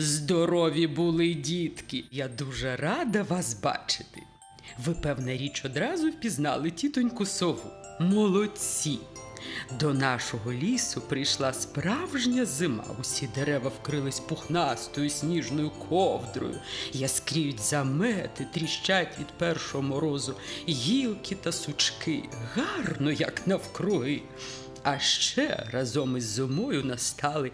Здорові були дітки. Я дуже рада вас бачити. Ви, певна річ, одразу впізнали тітоньку сову. Молодці. До нашого лісу прийшла справжня зима. Усі дерева вкрились пухнастою сніжною ковдрою, яскріють замети, тріщать від першого морозу гілки та сучки. Гарно, як навкруги. А ще разом із зимою настали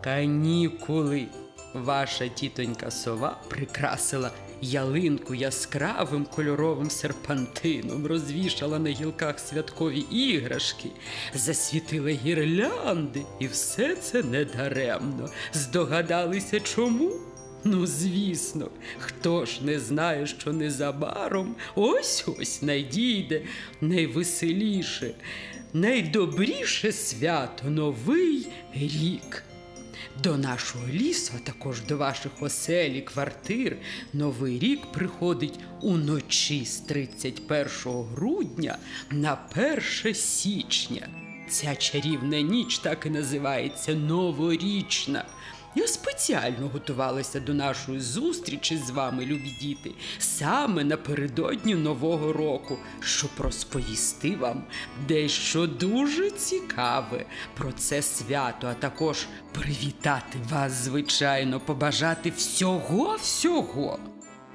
канікули. Ваша тітонька сова прикрасила ялинку яскравим кольоровим серпантином, розвішала на гілках святкові іграшки, засвітила гірлянди, і все це недаремно. Здогадалися чому? Ну, звісно, хто ж не знає, що незабаром ось ось надійде найвеселіше, найдобріше свято Новий рік. До нашого лісу, а також до ваших осель і квартир, новий рік приходить уночі з 31 грудня на 1 січня. Ця чарівна ніч так і називається новорічна. Я спеціально готувалася до нашої зустрічі з вами, любі діти, саме напередодні Нового року, щоб розповісти вам дещо дуже цікаве про це свято, а також привітати вас, звичайно, побажати всього-всього.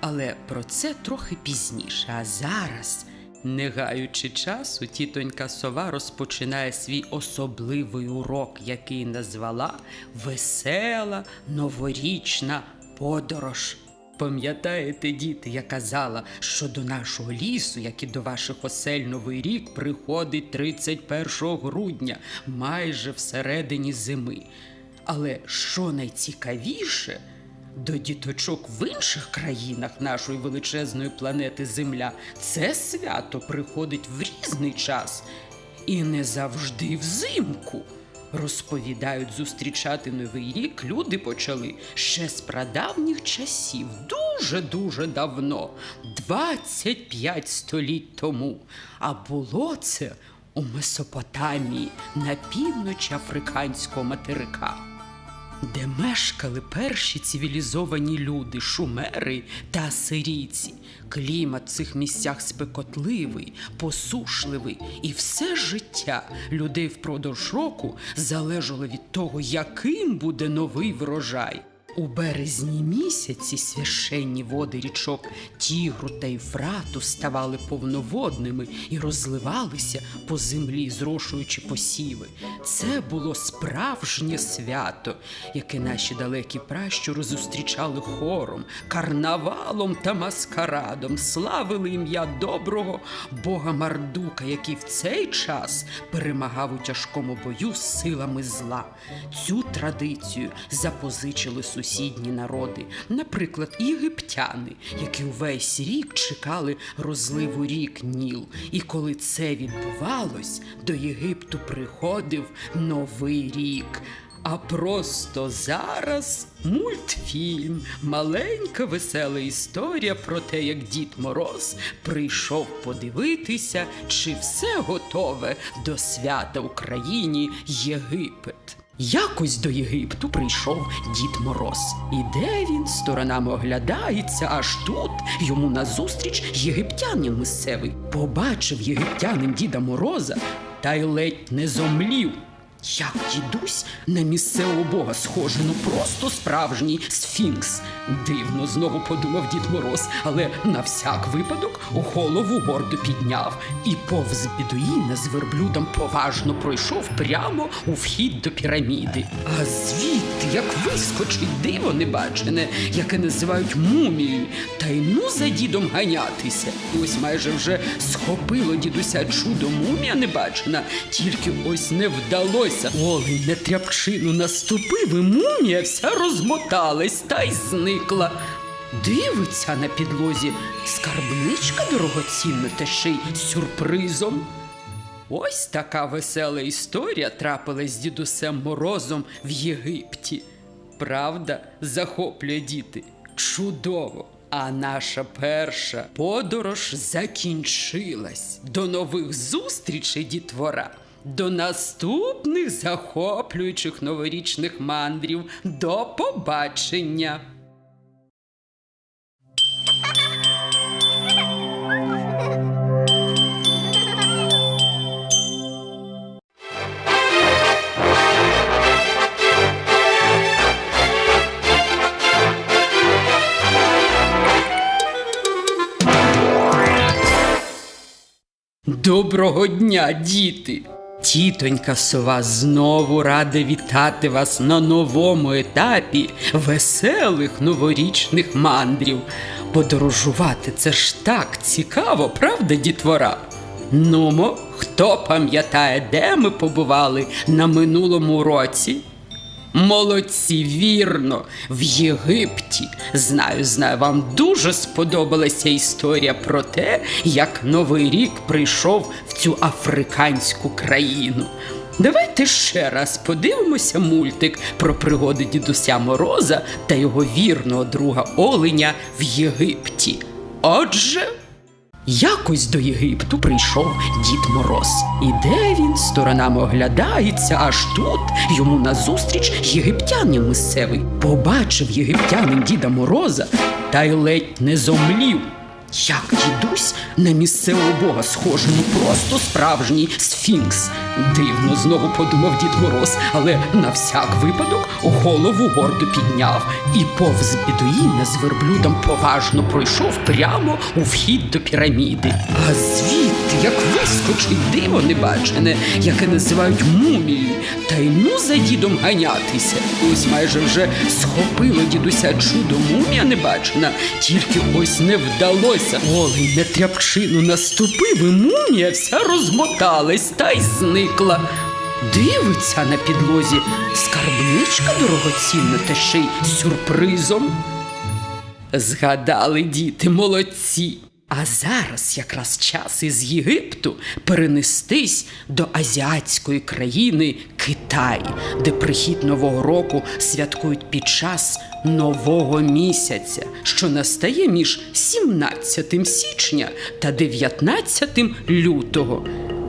Але про це трохи пізніше. А зараз, не гаючи часу, тітонька сова розпочинає свій особливий урок, який назвала Весела новорічна подорож. Пам'ятаєте, діти, я казала, що до нашого лісу, як і до ваших осель Новий рік, приходить 31 грудня, майже всередині зими. Але що найцікавіше, до діточок в інших країнах нашої величезної планети Земля це свято приходить в різний час і не завжди взимку. Розповідають, зустрічати новий рік люди почали ще з прадавніх часів, дуже-дуже давно, 25 століть тому. А було це у Месопотамії на півночі африканського материка де мешкали перші цивілізовані люди, шумери та асирійці. Клімат в цих місцях спекотливий, посушливий, і все життя людей впродовж року залежало від того, яким буде новий врожай. У березні місяці священні води річок Тігру та Єфрату ставали повноводними і розливалися по землі, зрошуючи посіви. Це було справжнє свято, яке наші далекі пращури зустрічали хором, карнавалом та маскарадом, славили ім'я доброго бога Мардука, який в цей час перемагав у тяжкому бою з силами зла. Цю традицію запозичили сусідні народи, наприклад, єгиптяни, які увесь рік чекали розливу рік Ніл. І коли це відбувалось, до Єгипту приходив новий рік. А просто зараз мультфільм, маленька весела історія про те, як Дід Мороз прийшов подивитися, чи все готове до свята Україні Єгипет. Якось до Єгипту прийшов Дід Мороз. Іде він, сторонами оглядається, аж тут йому назустріч єгиптянин місцевий. Побачив єгиптянин Діда Мороза та й ледь не зомлів. Як дідусь на місцевого бога схоже, ну просто справжній сфінкс. Дивно знову подумав дід Мороз, але на всяк випадок голову гордо підняв і повз бідуїна з верблюдом поважно пройшов прямо у вхід до піраміди. А звідти, як вискочить диво небачене, яке називають мумією, та й ну за дідом ганятися. Ось майже вже схопило дідуся чудо мумія небачена, тільки ось не вдалося. Олень на тряпчину наступив, і мумія вся розмоталась та й зникла. Дивиться на підлозі скарбничка дорогоцінна та ще й з сюрпризом. Ось така весела історія трапилась з дідусем Морозом в Єгипті. Правда, захоплює діти. Чудово! А наша перша подорож закінчилась. До нових зустрічей, дітвора! До наступних захоплюючих новорічних мандрів. До побачення! Доброго дня, діти! Тітонька сова знову рада вітати вас на новому етапі веселих новорічних мандрів. Подорожувати це ж так цікаво, правда, дітвора? Нумо, хто пам'ятає, де ми побували на минулому році? Молодці, вірно, в Єгипті. Знаю, знаю, вам дуже сподобалася історія про те, як Новий рік прийшов в цю африканську країну. Давайте ще раз подивимося мультик про пригоди дідуся Мороза та його вірного друга Оленя в Єгипті. Отже. Якось до Єгипту прийшов дід Мороз. Іде він, сторонами оглядається, аж тут йому назустріч єгиптянин місцевий. Побачив єгиптянин Діда Мороза та й ледь не зомлів. Як дідусь на місцевого бога схожий, ну просто справжній сфінкс. Дивно знову подумав дід Мороз, але на всяк випадок голову гордо підняв і повз бідуїна з верблюдом поважно пройшов прямо у вхід до піраміди. А звідти, як вискочить диво небачене, яке називають мумією, та й ну за дідом ганятися. Ось майже вже схопило дідуся чудо мумія небачена, тільки ось не вдалося. Олень на тряпчину наступив, і мумія вся розмоталась та й зникла. Дивиться на підлозі скарбничка дорогоцінна та ще й сюрпризом. Згадали діти, молодці. А зараз якраз час із Єгипту перенестись до азіатської країни Китай, де прихід Нового року святкують під час нового місяця, що настає між 17 січня та 19 лютого.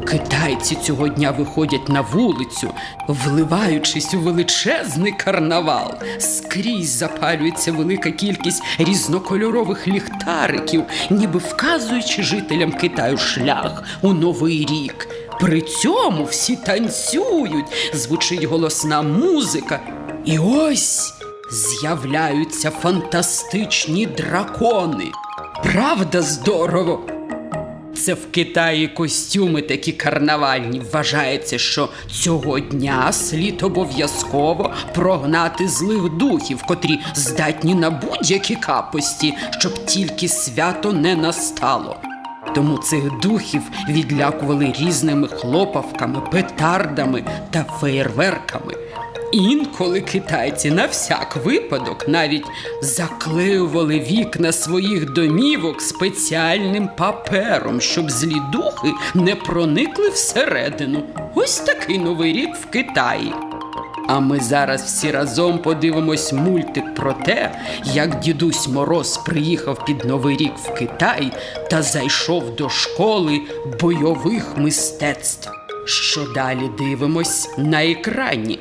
Китайці цього дня виходять на вулицю, вливаючись у величезний карнавал. Скрізь запалюється велика кількість різнокольорових ліхтариків, ніби вказуючи жителям Китаю шлях у новий рік. При цьому всі танцюють, звучить голосна музика. І ось з'являються фантастичні дракони. Правда, здорово? Це в Китаї костюми такі карнавальні. Вважається, що цього дня слід обов'язково прогнати злих духів, котрі здатні на будь-які капості, щоб тільки свято не настало. Тому цих духів відлякували різними хлопавками, петардами та феєрверками. Інколи китайці на всяк випадок навіть заклеювали вікна своїх домівок спеціальним папером, щоб злі духи не проникли всередину. Ось такий новий рік в Китаї. А ми зараз всі разом подивимось мультик про те, як дідусь Мороз приїхав під Новий рік в Китай та зайшов до школи бойових мистецтв. Що далі дивимось на екрані.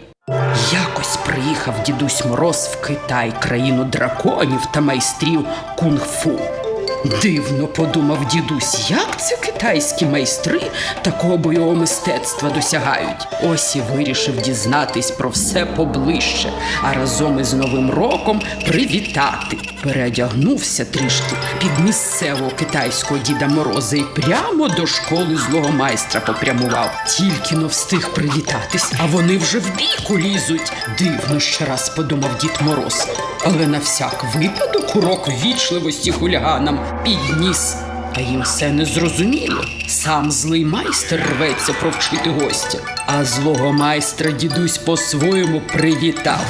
Якось приїхав дідусь Мороз в Китай, країну драконів та майстрів кунг-фу. Дивно подумав дідусь, як це китайські майстри такого бойового мистецтва досягають. Ось і вирішив дізнатись про все поближче, а разом із Новим роком привітати. Переодягнувся трішки під місцевого китайського діда Мороза і прямо до школи злого майстра попрямував. Тільки но встиг привітатись, а вони вже в бійку лізуть. Дивно ще раз подумав дід Мороз. Але на всяк випадок урок вічливості хуліганам підніс. Та їм все не зрозуміло. Сам злий майстер рветься провчити гостя, а злого майстра дідусь по-своєму привітав.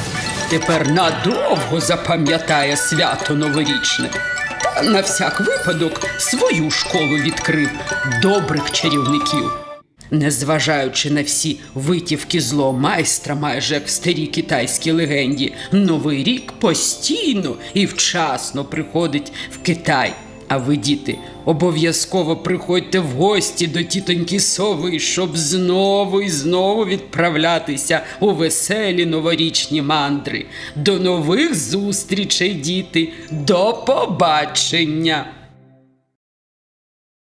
Тепер надовго запам'ятає свято новорічне. Та на всяк випадок свою школу відкрив добрих чарівників. Незважаючи на всі витівки злого майстра, майже як в старій китайській легенді, новий рік постійно і вчасно приходить в Китай. А ви, діти, обов'язково приходьте в гості до тітоньки сови, щоб знову і знову відправлятися у веселі новорічні мандри. До нових зустрічей, діти, до побачення!